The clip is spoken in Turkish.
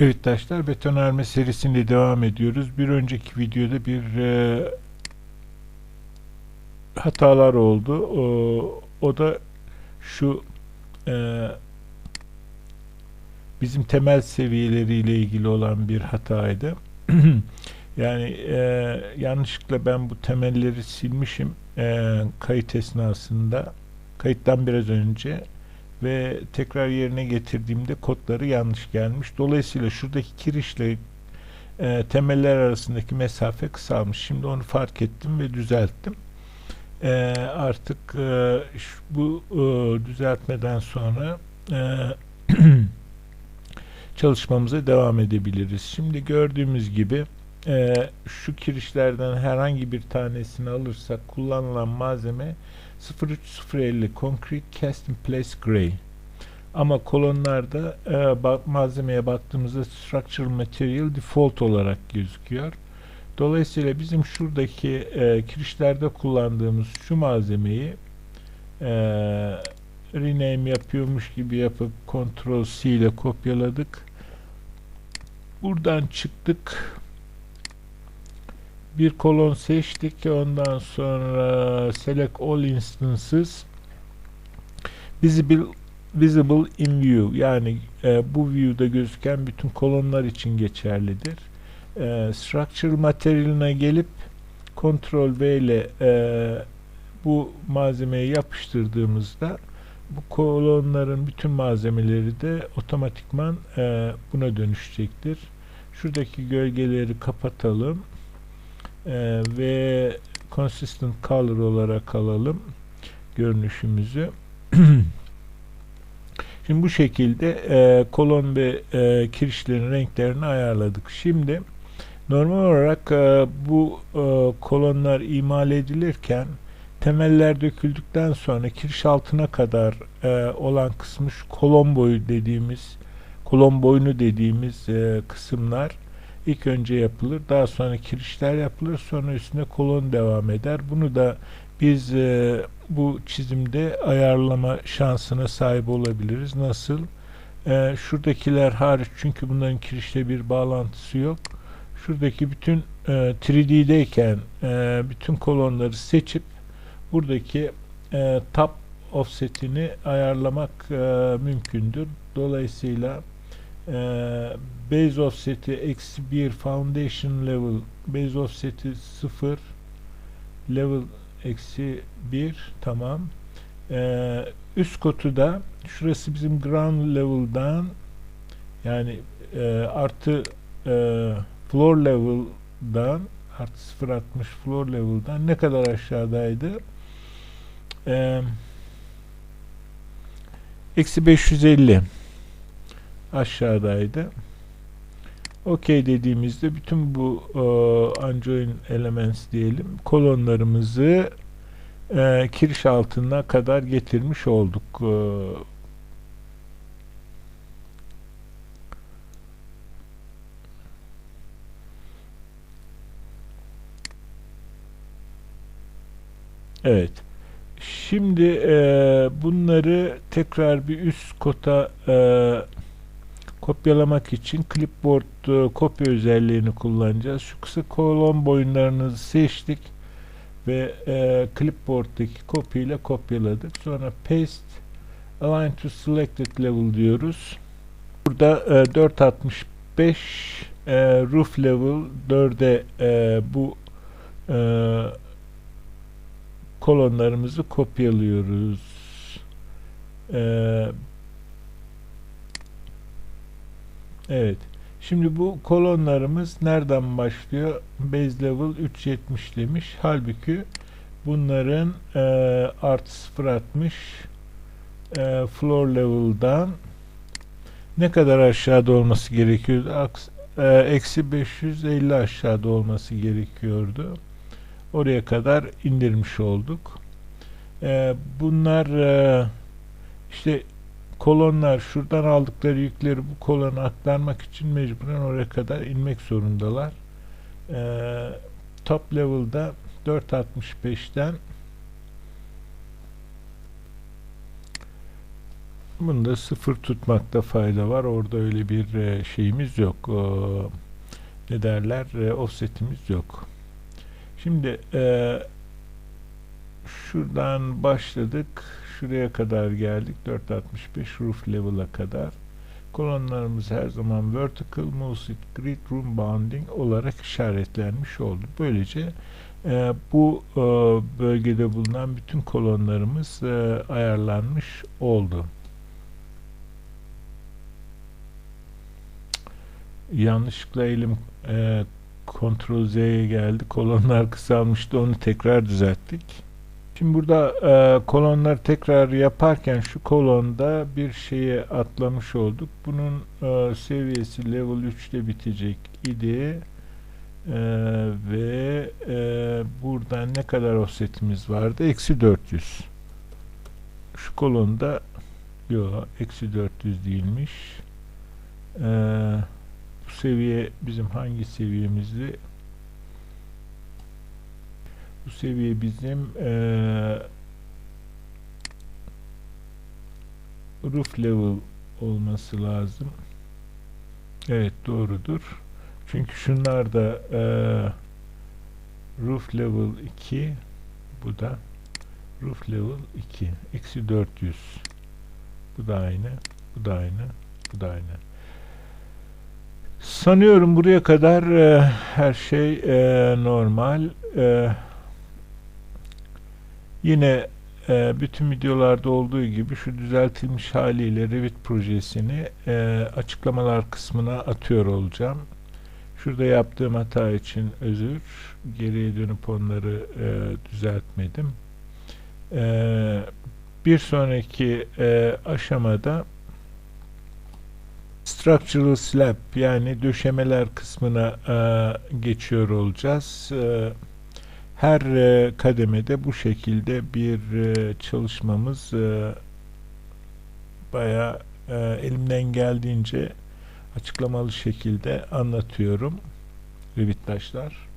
Evet taşlar betonarme serisinde devam ediyoruz. Bir önceki videoda bir e, hatalar oldu. O, o da şu e, bizim temel seviyeleriyle ilgili olan bir hataydı. yani e, yanlışlıkla ben bu temelleri silmişim e, kayıt esnasında. Kayıttan biraz önce ve tekrar yerine getirdiğimde kodları yanlış gelmiş. Dolayısıyla şuradaki kirişle e, temeller arasındaki mesafe kısalmış. Şimdi onu fark ettim ve düzelttim. E, artık e, bu e, düzeltmeden sonra e, çalışmamıza devam edebiliriz. Şimdi gördüğümüz gibi e, şu kirişlerden herhangi bir tanesini alırsak kullanılan malzeme 03050 Concrete Cast in Place Gray. Ama kolonlarda e, bak, malzemeye baktığımızda Structural Material Default olarak gözüküyor. Dolayısıyla bizim şuradaki e, kirişlerde kullandığımız şu malzemeyi e, rename yapıyormuş gibi yapıp Ctrl C ile kopyaladık. Buradan çıktık bir kolon seçtik ondan sonra select all instances visible visible in view yani e, bu view'da gözüken bütün kolonlar için geçerlidir. E, structural material'ına gelip Ctrl V ile e, bu malzemeyi yapıştırdığımızda bu kolonların bütün malzemeleri de otomatikman e, buna dönüşecektir. Şuradaki gölgeleri kapatalım e, ve consistent color olarak alalım görünüşümüzü. Şimdi bu şekilde e, kolon ve e, kirişlerin renklerini ayarladık. Şimdi normal olarak e, bu e, kolonlar imal edilirken temeller döküldükten sonra kiriş altına kadar e, olan kısmı şu kolon boyu dediğimiz kolon boyunu dediğimiz e, kısımlar ilk önce yapılır. Daha sonra kirişler yapılır. Sonra üstüne kolon devam eder. Bunu da biz e, bu çizimde ayarlama şansına sahip olabiliriz. Nasıl? E, şuradakiler hariç çünkü bunların kirişle bir bağlantısı yok. Şuradaki bütün e, 3D'deyken e, bütün kolonları seçip buradaki e, top offsetini ayarlamak e, mümkündür. Dolayısıyla e, base offset'i eksi 1 foundation level base offset'i 0 level eksi 1 tamam. Ee, üst kotu da şurası bizim ground level'dan yani e, artı e, floor level'dan artı 0.60 floor level'dan ne kadar aşağıdaydı? Ee, eksi 550 aşağıdaydı OK dediğimizde bütün bu e, unjoin elements diyelim kolonlarımızı e, kiriş altına kadar getirmiş olduk. E, evet. Şimdi e, bunları tekrar bir üst kota e, kopyalamak için clipboard e, kopya özelliğini kullanacağız. Şu kısa kolon boyunlarınızı seçtik ve e, clipboard'daki kopyayla kopyaladık. Sonra paste align to selected level diyoruz. Burada e, 465 e, roof level 4'e e, bu e, kolonlarımızı kopyalıyoruz. E, Evet. Şimdi bu kolonlarımız nereden başlıyor? Base level 370 demiş. Halbuki bunların e, artı 060 e, floor level'dan ne kadar aşağıda olması gerekiyordu? E, eksi 550 aşağıda olması gerekiyordu. Oraya kadar indirmiş olduk. E, bunlar e, işte kolonlar şuradan aldıkları yükleri bu kolona aktarmak için mecburen oraya kadar inmek zorundalar. Ee, top level'da 4.65'ten Bunu da sıfır tutmakta fayda var. Orada öyle bir e, şeyimiz yok. E, ne derler? E, offsetimiz yok. Şimdi e, şuradan başladık. Şuraya kadar geldik. 465 roof level'a kadar. Kolonlarımız her zaman vertical mouse grid room bounding olarak işaretlenmiş oldu. Böylece e, bu e, bölgede bulunan bütün kolonlarımız e, ayarlanmış oldu. Yanlışlıkla elim e, Ctrl Z'ye geldi. Kolonlar kısalmıştı. Onu tekrar düzelttik. Şimdi burada e, kolonları tekrar yaparken şu kolonda bir şeye atlamış olduk. Bunun e, seviyesi level 3'te bitecek idi. E, ve e, buradan ne kadar offsetimiz vardı? Eksi 400. Şu kolonda yok eksi 400 değilmiş. E, bu seviye bizim hangi seviyemizdi? Bu seviye bizim e, roof level olması lazım. Evet doğrudur. Çünkü şunlar da e, roof level 2 bu da roof level 2 eksi 400 bu da aynı bu da aynı bu da aynı sanıyorum buraya kadar e, her şey e, normal e, yine e, bütün videolarda olduğu gibi şu düzeltilmiş haliyle Revit projesini e, açıklamalar kısmına atıyor olacağım Şurada yaptığım hata için özür. Geriye dönüp onları e, düzeltmedim. E, bir sonraki e, aşamada structural slab yani döşemeler kısmına e, geçiyor olacağız. E, her e, kademede bu şekilde bir e, çalışmamız e, bayağı e, elimden geldiğince açıklamalı şekilde anlatıyorum Revittaşlar.